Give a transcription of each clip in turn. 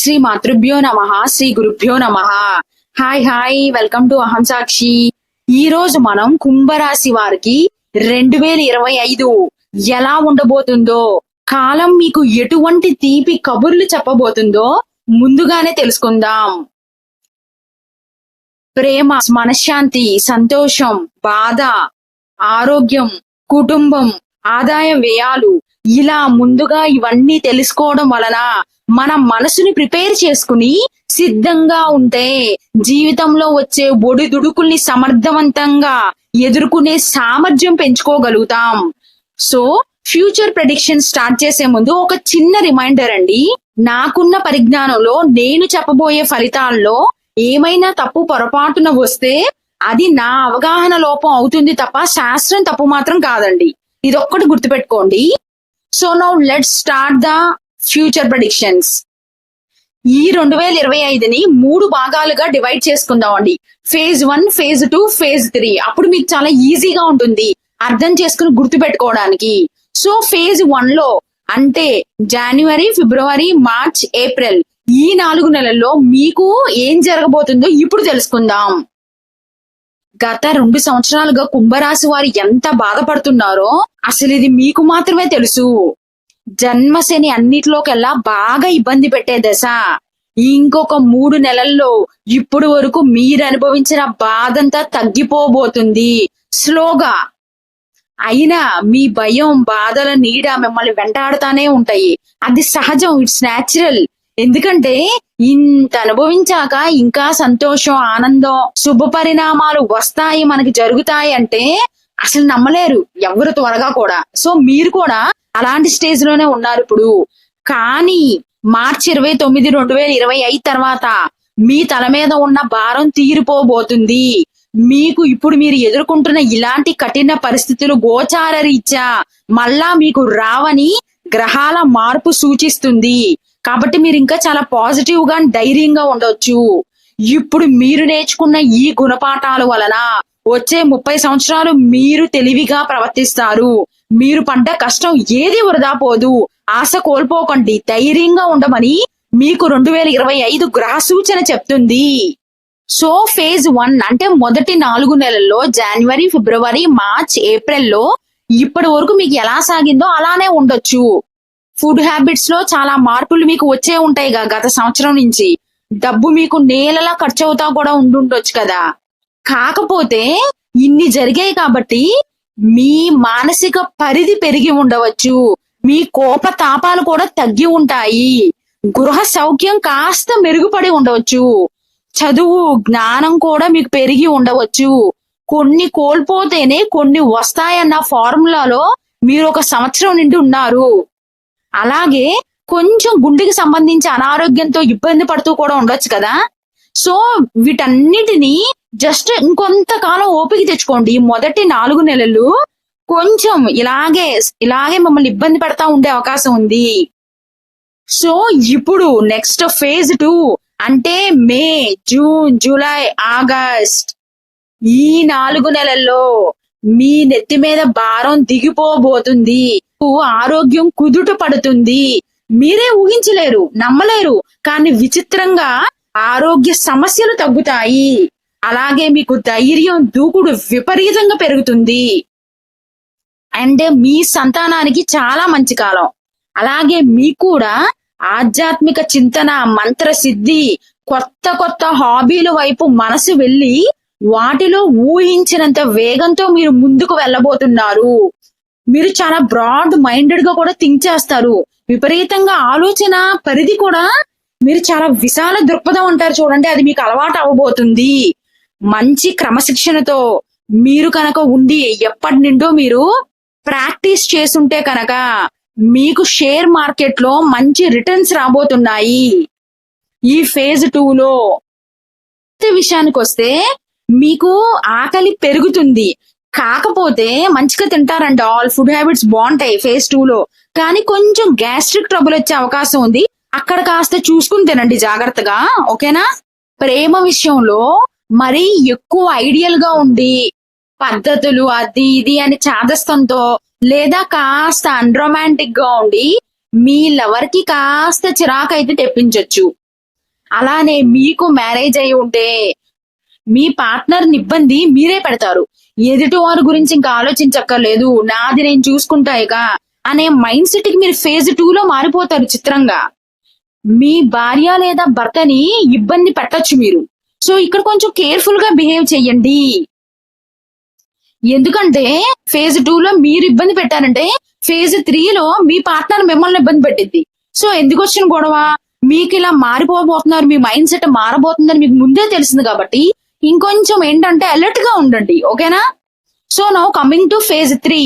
శ్రీ మాతృభ్యో నమ శ్రీ గురుభ్యో నమ. హాయ్ హాయ్ వెల్కమ్ టు అహం సాక్షి ఈ రోజు మనం కుంభరాశి వారికి రెండు వేల ఇరవై ఐదు ఎలా ఉండబోతుందో కాలం మీకు ఎటువంటి తీపి కబుర్లు చెప్పబోతుందో ముందుగానే తెలుసుకుందాం. ప్రేమ మనశ్శాంతి సంతోషం బాధ ఆరోగ్యం కుటుంబం ఆదాయ వ్యయాలు ఇలా ముందుగా ఇవన్నీ తెలుసుకోవడం వలన మన మనసుని ప్రిపేర్ చేసుకుని సిద్ధంగా ఉంటే జీవితంలో వచ్చే ఒడిదుడుకుల్ని సమర్థవంతంగా ఎదుర్కొనే సామర్థ్యం పెంచుకోగలుగుతాం. సో ఫ్యూచర్ ప్రెడిక్షన్ స్టార్ట్ చేసే ముందు ఒక చిన్న రిమైండర్ అండి. నాకున్న పరిజ్ఞానంలో నేను చెప్పబోయే ఫలితాల్లో ఏమైనా తప్పు పొరపాటున వస్తే అది నా అవగాహన లోపం అవుతుంది తప్ప శాస్త్రం తప్పు మాత్రం కాదండి. ఇదొక్కటి గుర్తుపెట్టుకోండి. So now let start the future productions ఈ రెండు వేల ఇరవై ఐదుని మూడు భాగాలుగా డివైడ్ చేసుకుందాం అండి. Phase one phase two phase three అప్పుడు మీకు చాలా ఈజీగా ఉంటుంది. అర్థం చేసుకుని గుర్తు పెట్టుకోవడానికి సో ఫేజ్ వన్లో అంటే జనవరి ఫిబ్రవరి మార్చ్ ఏప్రిల్ ఈ నాలుగు నెలల్లో మీకు ఏం జరగబోతుందో ఇప్పుడు తెలుసుకుందాం. గత రెండు సంవత్సరాలుగా కుంభరాశి వారు ఎంత బాధపడుతున్నారో అసలు ఇది మీకు మాత్రమే తెలుసు. జన్మశని అన్నిటిలోకెల్లా బాగా ఇబ్బంది పెట్టే దశ. ఇంకొక మూడు నెలల్లో ఇప్పుడు వరకు మీరు అనుభవించిన బాధంతా తగ్గిపోబోతుంది. స్లోగా. అయినా మీ భయం బాధల నీడ మిమ్మల్ని వెంటాడుతానే ఉంటాయి. అది సహజం ఇట్స్ న్యాచురల్. ఎందుకంటే ఇంత అనుభవించాక ఇంకా సంతోషం ఆనందం శుభ పరిణామాలు వస్తాయి మనకి జరుగుతాయి అంటే అసలు నమ్మలేరు. ఎవరు త్వరగా కూడా. సో మీరు కూడా అలాంటి స్టేజ్లోనే ఉన్నారు ఇప్పుడు. కానీ మార్చి ఇరవై తొమ్మిది రెండు వేల ఇరవై ఐదు తర్వాత మీ తల మీద ఉన్న భారం తీరిపోబోతుంది. మీకు ఇప్పుడు మీరు ఎదుర్కొంటున్న ఇలాంటి కఠిన పరిస్థితులు గోచార రీత్యా మళ్ళా మీకు రావని గ్రహాల మార్పు సూచిస్తుంది. కాబట్టి మీరు ఇంకా చాలా పాజిటివ్గా ధైర్యంగా ఉండొచ్చు. ఇప్పుడు మీరు నేర్చుకున్న ఈ గుణపాఠాల వలన వచ్చే ముప్పై సంవత్సరాలు మీరు తెలివిగా ప్రవర్తిస్తారు. మీరు పడ్డ కష్టం ఏది వృధా పోదు. ఆశ కోల్పోకండి. ధైర్యంగా ఉండమని మీకు రెండు వేల ఇరవై ఐదు గ్రహ సూచన చెప్తుంది. సో ఫేజ్ వన్ అంటే మొదటి నాలుగు నెలల్లో జనవరి ఫిబ్రవరి మార్చ్ ఏప్రిల్లో ఇప్పటి వరకు మీకు ఎలా సాగిందో అలానే ఉండొచ్చు. ఫుడ్ హ్యాబిట్స్లో చాలా మార్పులు మీకు వచ్చే ఉంటాయిగా గత సంవత్సరం నుంచి. డబ్బు మీకు నేలలా ఖర్చు అవుతా కూడా ఉండుండొచ్చు కదా. కాకపోతే ఇన్ని జరిగాయి కాబట్టి మీ మానసిక పరిధి పెరిగి ఉండవచ్చు. మీ కోప తాపాలు కూడా తగ్గి ఉంటాయి. గృహ సౌఖ్యం కాస్త మెరుగుపడి ఉండవచ్చు. చదువు జ్ఞానం కూడా మీకు పెరిగి ఉండవచ్చు. కొన్ని కోల్పోతేనే కొన్ని వస్తాయన్న ఫార్ములాలో మీరు ఒక సంవత్సరం నిండి ఉన్నారు. అలాగే కొంచెం గుండెకి సంబంధించి అనారోగ్యంతో ఇబ్బంది పడుతూ కూడా ఉండొచ్చు కదా. సో వీటన్నిటిని జస్ట్ ఇంకొంతకాలం ఓపిక తెచ్చుకోండి. మొదటి నాలుగు నెలలు కొంచెం ఇలాగే ఇలాగే మమ్మల్ని ఇబ్బంది పడతా ఉండే అవకాశం ఉంది. సో ఇప్పుడు నెక్స్ట్ ఫేజ్ టూ అంటే మే జూన్ జూలై ఆగస్ట్ ఈ నాలుగు నెలల్లో మీ నెత్తి మీద భారం దిగిపోబోతుంది. ఆరోగ్యం కుదుట పడుతుంది. మీరే ఊహించలేరు నమ్మలేరు. కానీ విచిత్రంగా ఆరోగ్య సమస్యలు తగ్గుతాయి. అలాగే మీకు ధైర్యం దూకుడు విపరీతంగా పెరుగుతుంది. అండ్ మీ సంతానానికి చాలా మంచి కాలం. అలాగే మీకు కూడా ఆధ్యాత్మిక చింతన మంత్ర సిద్ధి కొత్త కొత్త హాబీల వైపు మనసు వెళ్ళి వాటిలో ఊహించినంత వేగంతో మీరు ముందుకు వెళ్ళబోతున్నారు. మీరు చాలా బ్రాడ్ మైండెడ్గా కూడా థింక్ చేస్తారు. విపరీతంగా ఆలోచన పరిధి కూడా మీరు చాలా విశాల దృక్పథం అంటారు చూడండి అది మీకు అలవాటు అవ్వబోతుంది. మంచి క్రమశిక్షణతో మీరు కనుక ఉండి ఎప్పటి నుండో మీరు ప్రాక్టీస్ చేసుంటే కనుక మీకు షేర్ మార్కెట్లో మంచి రిటర్న్స్ రాబోతున్నాయి. ఈ ఫేజ్ టూలో విషయానికి వస్తే మీకు ఆకలి పెరుగుతుంది. కాకపోతే మంచిగా తింటారంట. ఆల్ ఫుడ్ హ్యాబిట్స్ బాగుంటాయి ఫేజ్ టూ లో కానీ కొంచెం గ్యాస్ట్రిక్ ట్రబుల్ వచ్చే అవకాశం ఉంది. అక్కడ కాస్త చూసుకుని తినండి జాగ్రత్తగా. ఓకేనా? ప్రేమ విషయంలో మరి ఎక్కువ ఐడియల్గా ఉండి పద్ధతులు అది ఇది అని చాదస్తంతో లేదా కాస్త అన్రొమాంటిక్గా ఉండి మీ లవర్కి కాస్త చిరాకు అయితే తెప్పించొచ్చు. అలానే మీకు మ్యారేజ్ అయి ఉంటే మీ పార్ట్నర్ ఇబ్బంది మీరే పెడతారు. ఎదుటి వారి గురించి ఇంకా ఆలోచించక్కర్లేదు నాది నేను చూసుకుంటాయిగా అనే మైండ్ సెట్కి మీరు ఫేజ్ టూ లో మారిపోతారు చిత్రంగా. మీ భార్య లేదా భర్తని ఇబ్బంది పెట్టొచ్చు మీరు. సో ఇక్కడ కొంచెం కేర్ఫుల్గా బిహేవ్ చెయ్యండి ఎందుకంటే ఫేజ్ టూ లో మీరు ఇబ్బంది పెట్టారంటే ఫేజ్ త్రీ లో మీ పార్ట్నర్ మిమ్మల్ని ఇబ్బంది పెట్టింది సో ఎందుకు వచ్చిన గొడవ? మీకు ఇలా మారిపోబోతున్నారు మీ మైండ్ సెట్ మారబోతుందని మీకు ముందే తెలిసింది కాబట్టి ఇంకొంచెం ఏంటంటే అలర్ట్గా ఉండండి ఓకేనా so now coming to phase three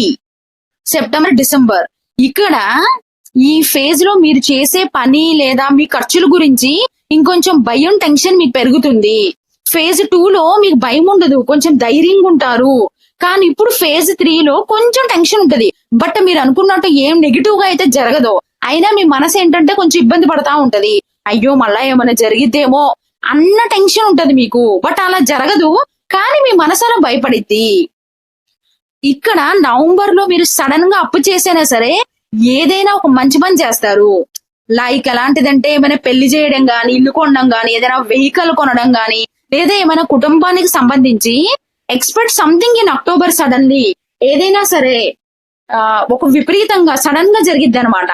September December ఇక్కడ ఈ ఫేజ్లో మీరు చేసే పని లేదా మీ ఖర్చుల గురించి ఇంకొంచెం భయం టెన్షన్ మీకు పెరుగుతుంది. ఫేజ్ టూ లో మీకు భయం ఉండదు కొంచెం ధైర్యంగా ఉంటారు. కానీ ఇప్పుడు ఫేజ్ త్రీ లో కొంచెం టెన్షన్ ఉంటది. బట్ మీరు అనుకున్నట్టు ఏం నెగిటివ్గా అయితే జరగదు. అయినా మీ మనసు ఏంటంటే కొంచెం ఇబ్బంది పడతా ఉంటది. అయ్యో మళ్ళా ఏమైనా జరిగిద్దేమో అన్న టెన్షన్ ఉంటది మీకు. బట్ అలా జరగదు కానీ మీ మనసు అలా భయపడిద్ది. ఇక్కడ నవంబర్లో మీరు సడన్గా అప్పు చేసైనా సరే ఏదైనా ఒక మంచి పని చేస్తారు. లైక్ ఎలాంటిదంటే ఏమైనా పెళ్ళి చేయడం గాని ఇల్లు కొనడం గాని ఏదైనా వెహికల్ కొనడం గాని లేదా ఏమైనా కుటుంబానికి సంబంధించి expect something in October suddenly ఏదైనా సరే ఒక విపరీతంగా సడన్గా జరిగిద్ది అనమాట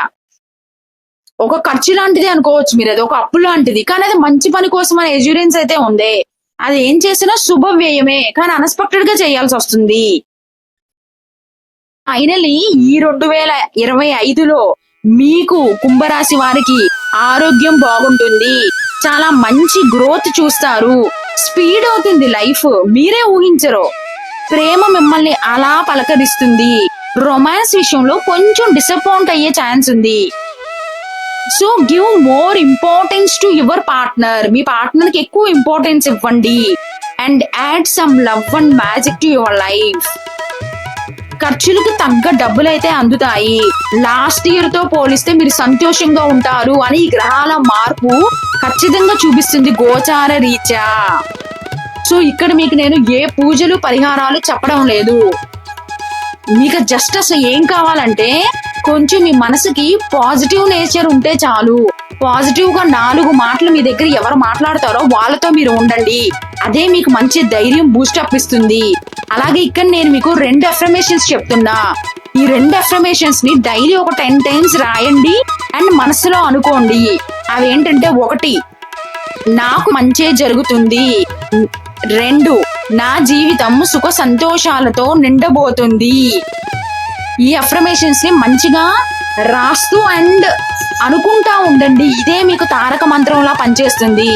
ఒక ఖర్చు లాంటిది అనుకోవచ్చు మీరు అది ఒక అప్పు లాంటిది. కానీ అది మంచి పని కోసం అనే ఎజ్యూరెన్స్ అయితే ఉంది. అది ఏం చేసినా శుభ వ్యయమే కానీ అన్ఎక్స్పెక్టెడ్గా చేయాల్సి వస్తుంది. ఫైనలీ ఈ రెండు వేల ఇరవై ఐదులో మీకు కుంభరాశి వారికి ఆరోగ్యం బాగుంటుంది. చాలా మంచి గ్రోత్ చూస్తారు. స్పీడ్ అవుతుంది లైఫ్. మీరే ఊహించరు. ప్రేమ మిమ్మల్ని అలా పలకరిస్తుంది. రొమాన్స్ విషయంలో కొంచెం డిసప్పాయింట్ అయ్యే ఛాన్స్ ఉంది. So give more importance to your partner. మీ పార్ట్నర్కి ఎక్కువ ఇంపార్టెన్స్ ఇవ్వండి. And add some love and magic to your life. ఖర్చులకు తగ్గ డబ్బులైతే అందుతాయి. లాస్ట్ ఇయర్తో పోలిస్తే మీరు సంతోషంగా ఉంటారు అని ఈ గ్రహాల మార్పు ఖచ్చితంగా చూపిస్తుంది గోచార రీత్యా. సో ఇక్కడ మీకు నేను ఏ పూజలు పరిహారాలు చెప్పడం లేదు. మీకు జస్ట్ అసలు ఏం కావాలంటే కొంచెం మీ మనసుకి పాజిటివ్ నేచర్ ఉంటే చాలు. పాజిటివ్గా నాలుగు మాటలు మీ దగ్గర ఎవరు మాట్లాడతారో వాళ్ళతో మీరు ఉండండి. అదే మీకు మంచి ధైర్యం బూస్టప్ ఇస్తుంది. అలాగే ఇక్కడ నేను మీకు రెండు అఫర్మేషన్స్ చెప్తున్నా. ఈ రెండు అఫర్మేషన్స్ని డైలీ ఒక టెన్ టైమ్స్ రాయండి అండ్ మనసులో అనుకోండి. అవి ఏంటంటే ఒకటి నాకు మంచే జరుగుతుంది. రెండు నా జీవితం సుఖ సంతోషాలతో నిండబోతుంది. ఈ అఫర్మేషన్స్ని మంచిగా రాస్తూ అండ్ అనుకుంటా ఉండండి. ఇదే మీకు తారక మంత్రంలా పనిచేస్తుంది.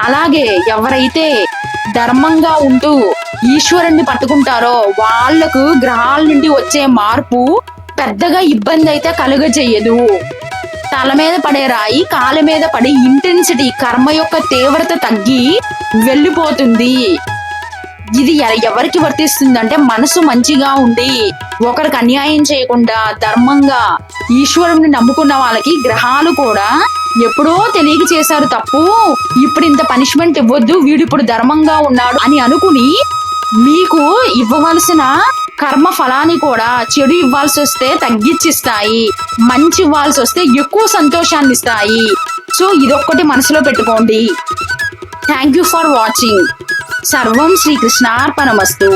అలాగే ఎవరైతే ధర్మంగా ఉంటూ ఈశ్వరుణ్ణి పట్టుకుంటారో వాళ్ళకు గ్రహాల నుండి వచ్చే మార్పు పెద్దగా ఇబ్బంది అయితే కలుగజేయదు. తల మీద పడే రాయి కాళ్ళ మీద పడి ఇంటెన్సిటీ కర్మ యొక్క తీవ్రత తగ్గి వెళ్ళిపోతుంది. ఇది ఎ- ఎవరికి వర్తిస్తుందంటే మనసు మంచిగా ఉండి ఒకరికి అన్యాయం చేయకుండా ధర్మంగా ఈశ్వరుని నమ్ముకున్న వాళ్ళకి గ్రహాలు కూడా ఎప్పుడో తెలియక చేశారు తప్పు. ఇప్పుడు ఇంత పనిష్మెంట్ ఇవ్వద్దు వీడు ఇప్పుడు ధర్మంగా ఉన్నాడు అని అనుకుని మీకు ఇవ్వవలసిన కర్మ ఫలాన్ని కూడా చెడు ఇవ్వాల్సి వస్తే తగ్గించిస్తాయి మంచి ఇవ్వాల్సి వస్తే ఎక్కువ సంతోషాన్ని ఇస్తాయి. సో ఇదొక్కటి మనసులో పెట్టుకోండి. థ్యాంక్ యూ ఫర్ వాచింగ్ సర్వం శ్రీకృష్ణార్పణమస్తు